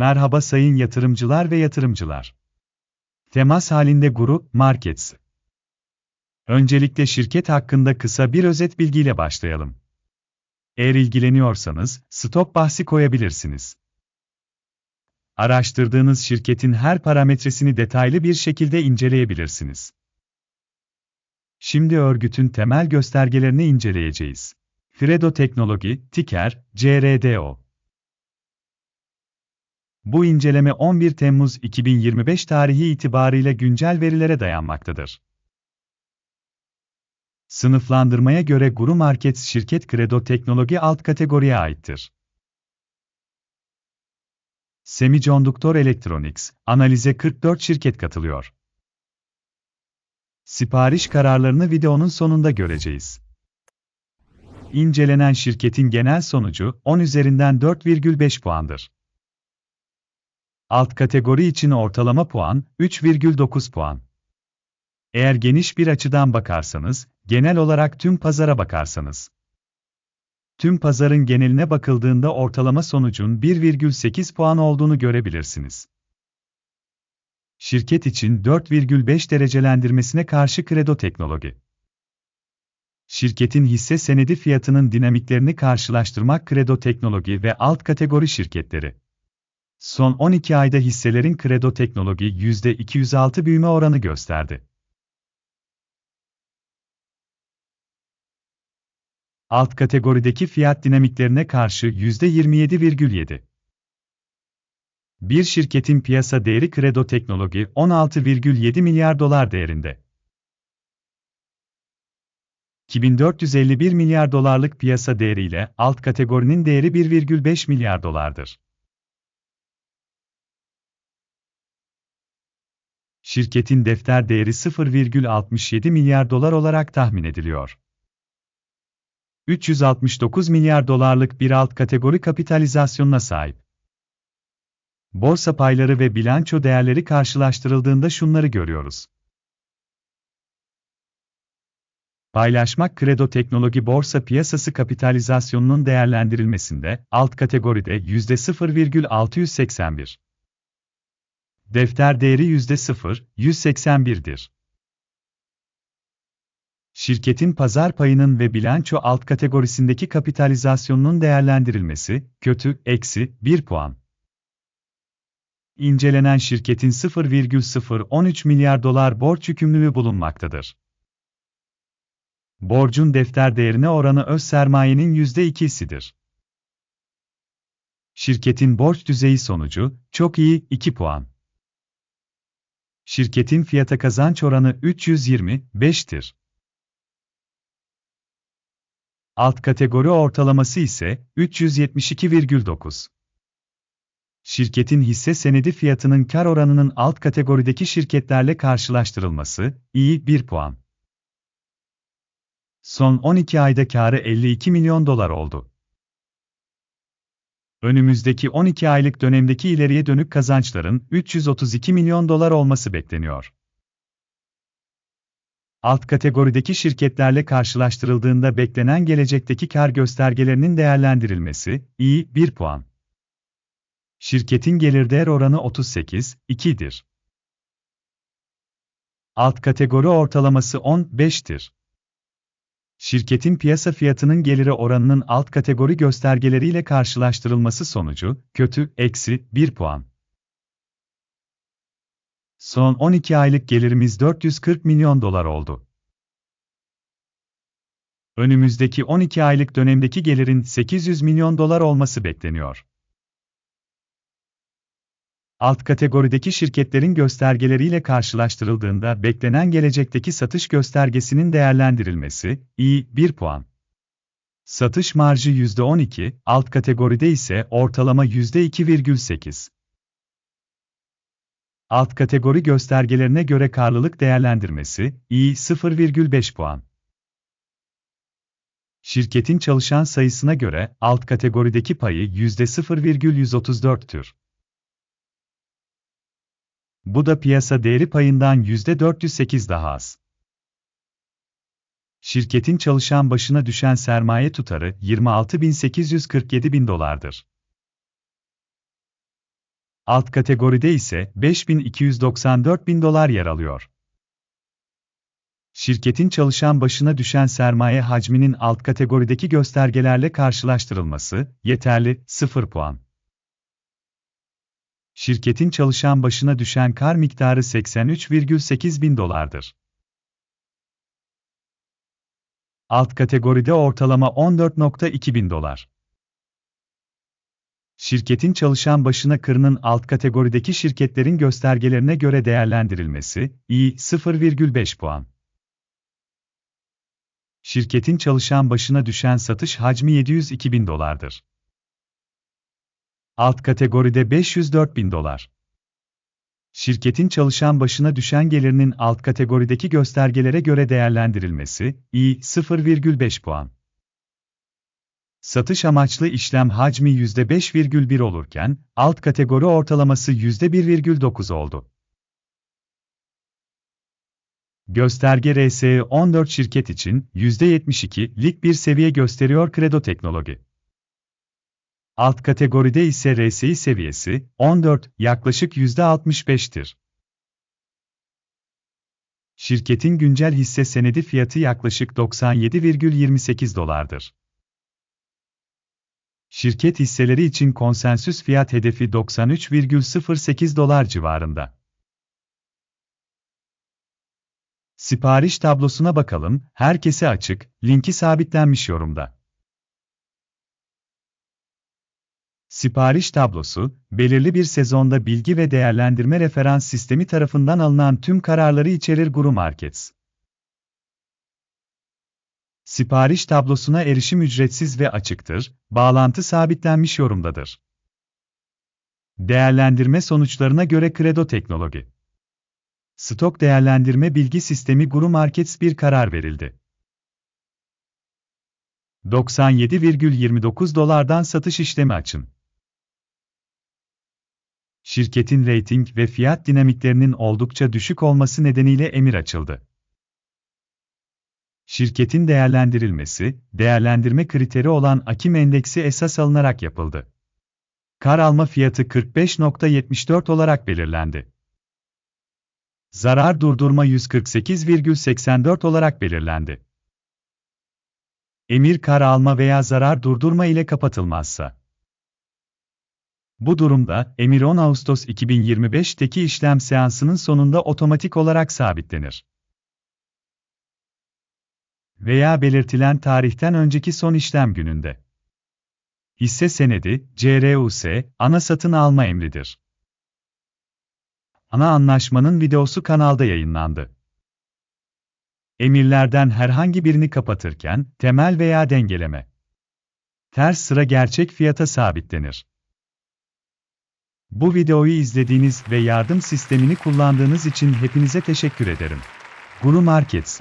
Merhaba sayın yatırımcılar ve yatırımcılar. Temas halinde Grup Markets. Öncelikle şirket hakkında kısa bir özet bilgiyle başlayalım. Eğer ilgileniyorsanız, stop bahsi koyabilirsiniz. Araştırdığınız şirketin her parametresini detaylı bir şekilde inceleyebilirsiniz. Şimdi örgütün temel göstergelerini inceleyeceğiz. Credo Teknoloji, ticker, CRDO. Bu inceleme 11 Temmuz 2025 tarihi itibarıyla güncel verilere dayanmaktadır. Sınıflandırmaya göre Guru Markets şirket Credo Teknoloji alt kategoriye aittir. Semiconduktor Electronics, analize 44 şirket katılıyor. Sipariş kararlarını videonun sonunda göreceğiz. İncelenen şirketin genel sonucu 10 üzerinden 4,5 puandır. Alt kategori için ortalama puan 3,9 puan. Eğer geniş bir açıdan bakarsanız, genel olarak tüm pazara bakarsanız. Tüm pazarın geneline bakıldığında ortalama sonucun 1,8 puan olduğunu görebilirsiniz. Şirket için 4,5 derecelendirmesine karşı Credo Teknoloji. Şirketin hisse senedi fiyatının dinamiklerini karşılaştırmak Credo Teknoloji ve alt kategori şirketleri. Son 12 ayda hisselerin Credo Teknoloji %206 büyüme oranı gösterdi. Alt kategorideki fiyat dinamiklerine karşı %27,7. Bir şirketin piyasa değeri Credo Teknoloji 16,7 milyar dolar değerinde. 2451 milyar dolarlık piyasa değeriyle alt kategorinin değeri 1,5 milyar dolardır. Şirketin defter değeri 0,67 milyar dolar olarak tahmin ediliyor. 369 milyar dolarlık bir alt kategori kapitalizasyonuna sahip. Borsa payları ve bilanço değerleri karşılaştırıldığında şunları görüyoruz. Paylaşmak Kredo Teknoloji Borsa Piyasası kapitalizasyonunun değerlendirilmesinde alt kategoride %0,681. Defter değeri %0,181'dir. Şirketin pazar payının ve bilanço alt kategorisindeki kapitalizasyonunun değerlendirilmesi, kötü, eksi, 1 puan. İncelenen şirketin 0,013 milyar dolar borç yükümlülüğü bulunmaktadır. Borcun defter değerine oranı öz sermayenin %2'sidir. Şirketin borç düzeyi sonucu, çok iyi, 2 puan. Şirketin fiyata kazanç oranı 325'tir. Alt kategori ortalaması ise 372,9. Şirketin hisse senedi fiyatının kar oranının alt kategorideki şirketlerle karşılaştırılması, iyi 1 puan. Son 12 ayda karı 52 milyon dolar oldu. Önümüzdeki 12 aylık dönemdeki ileriye dönük kazançların 332 milyon dolar olması bekleniyor. Alt kategorideki şirketlerle karşılaştırıldığında beklenen gelecekteki kar göstergelerinin değerlendirilmesi, iyi 1 puan. Şirketin gelir değer oranı 38, 2'dir. Alt kategori ortalaması 15'tir. Şirketin piyasa fiyatının geliri oranının alt kategori göstergeleriyle karşılaştırılması sonucu, kötü, eksi, 1 puan. Son 12 aylık gelirimiz 440 milyon dolar oldu. Önümüzdeki 12 aylık dönemdeki gelirin 800 milyon dolar olması bekleniyor. Alt kategorideki şirketlerin göstergeleriyle karşılaştırıldığında beklenen gelecekteki satış göstergesinin değerlendirilmesi, iyi, 1 puan. Satış marjı %12, alt kategoride ise ortalama %2,8. Alt kategori göstergelerine göre karlılık değerlendirmesi, iyi 0,5 puan. Şirketin çalışan sayısına göre alt kategorideki payı %0,134'tür. Bu da piyasa değeri payından %408 daha az. Şirketin çalışan başına düşen sermaye tutarı 26.847 bin dolardır. Alt kategoride ise 5294 bin dolar yer alıyor. Şirketin çalışan başına düşen sermaye hacminin alt kategorideki göstergelerle karşılaştırılması, yeterli, 0 puan. Şirketin çalışan başına düşen kar miktarı 83,8 bin dolardır. Alt kategoride ortalama 14.2 bin dolar. Şirketin çalışan başına kırının alt kategorideki şirketlerin göstergelerine göre değerlendirilmesi, iyi, 0,5 puan. Şirketin çalışan başına düşen satış hacmi 702 bin dolardır. Alt kategoride 504 bin dolar. Şirketin çalışan başına düşen gelirinin alt kategorideki göstergelere göre değerlendirilmesi, iyi, 0,5 puan. Satış amaçlı işlem hacmi %5,1 olurken, alt kategori ortalaması %1,9 oldu. Gösterge RSE 14 şirket için %72'lik bir seviye gösteriyor Credo Teknoloji. Alt kategoride ise RSI seviyesi 14, yaklaşık %65'tir. Şirketin güncel hisse senedi fiyatı yaklaşık 97,28 dolardır. Şirket hisseleri için konsensüs fiyat hedefi 93,08 dolar civarında. Sipariş tablosuna bakalım, herkese açık, linki sabitlenmiş yorumda. Sipariş tablosu, belirli bir sezonda bilgi ve değerlendirme referans sistemi tarafından alınan tüm kararları içerir Guru Markets. Sipariş tablosuna erişim ücretsiz ve açıktır, bağlantı sabitlenmiş yorumdadır. Değerlendirme sonuçlarına göre Credo Teknoloji Stok Değerlendirme Bilgi Sistemi Guru Markets bir karar verildi. 97,29 dolardan satış işlemi açın. Şirketin reyting ve fiyat dinamiklerinin oldukça düşük olması nedeniyle emir açıldı. Şirketin değerlendirilmesi, değerlendirme kriteri olan Akim endeksi esas alınarak yapıldı. Kar alma fiyatı 45.74 olarak belirlendi. Zarar durdurma 148,84 olarak belirlendi. Emir kar alma veya zarar durdurma ile kapatılmazsa. Bu durumda, emir 10 Ağustos 2025'teki işlem seansının sonunda otomatik olarak sabitlenir. Veya belirtilen tarihten önceki son işlem gününde. Hisse senedi, CRUS, ana satın alma emridir. Ana anlaşmanın videosu kanalda yayınlandı. Emirlerden herhangi birini kapatırken, temel veya dengeleme. Ters sıra gerçek fiyata sabitlenir. Bu videoyu izlediğiniz ve yardım sistemini kullandığınız için hepinize teşekkür ederim. Guru Markets